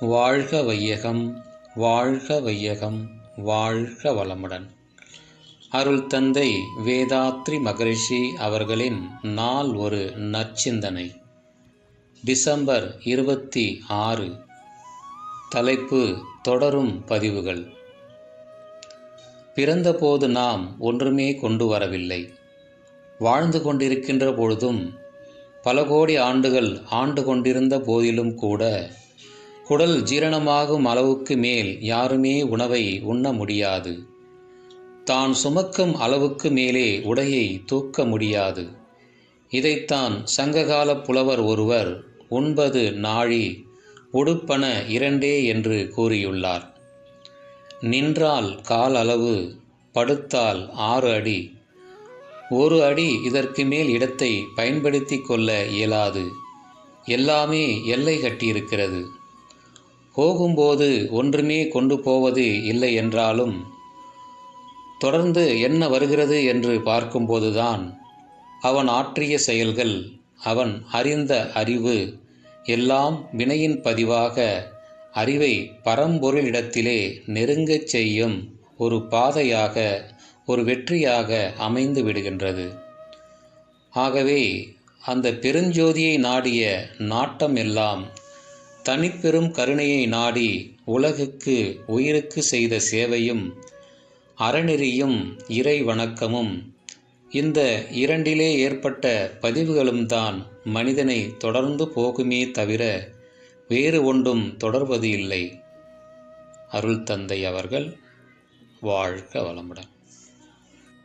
வாழ்க வையகம் வாழ்க வையகம் வாழ்க வளமுடன். அருள் தந்தை வேதாத்ரி மகரிஷி அவர்களின் நாள் ஒரு நற்சிந்தனை. டிசம்பர் இருபத்தி ஆறு. தலைப்பு தொடரும் பதிவுகள். பிறந்தபோது நாம் ஒன்றுமே கொண்டு வரவில்லை. வாழ்ந்து கொண்டிருக்கின்ற பொழுதும் பல கோடி ஆண்டுகள் ஆண்டு கொண்டிருந்த போதிலும் கூட குடல் ஜீரணமாகும் அளவுக்கு மேல் யாருமே உணவை உண்ண முடியாது. தான் சுமக்கும் அளவுக்கு மேலே உடையை தூக்க முடியாது. இதைத்தான் சங்ககால புலவர் ஒருவர் உண்பது நாழி உடுப்பன இரண்டே என்று கூறியுள்ளார். நின்றால் கால் அளவு படுத்தால் ஆறு அடி. ஒரு அடி இதற்கு மேல் இடத்தை பயன்படுத்தி கொள்ள இயலாது. எல்லாமே எல்லை கட்டியிருக்கிறது. போகும்போது ஒன்றுமே கொண்டு போவது இல்லை என்றாலும் தொடர்ந்து என்ன வருகிறது என்று பார்க்கும்போதுதான் அவன் ஆற்றிய செயல்கள் அவன் அறிந்த அறிவு எல்லாம் வினையின் பதிவாக அறிவை பரம்பொருளிடத்திலே நெருங்கச் செய்யும் ஒரு பாதையாக ஒரு வெற்றியாக அமைந்து விடுகின்றது. ஆகவே அந்த பெருஞ்சோதியை நாடிய நாட்டம் எல்லாம் தனிப்பெரும் கருணையை நாடி உலகுக்கு உயிருக்கு செய்த சேவையும் அறநெறியும் இறை வணக்கமும் இந்த இரண்டிலே ஏற்பட்ட பதிவுகளும் தான் மனிதனை தொடர்ந்து போகுமே தவிர வேறு ஒன்றும் தொடர்வது இல்லை. அருள் தந்தை அவர்கள் வாழ்க வளமுடன்.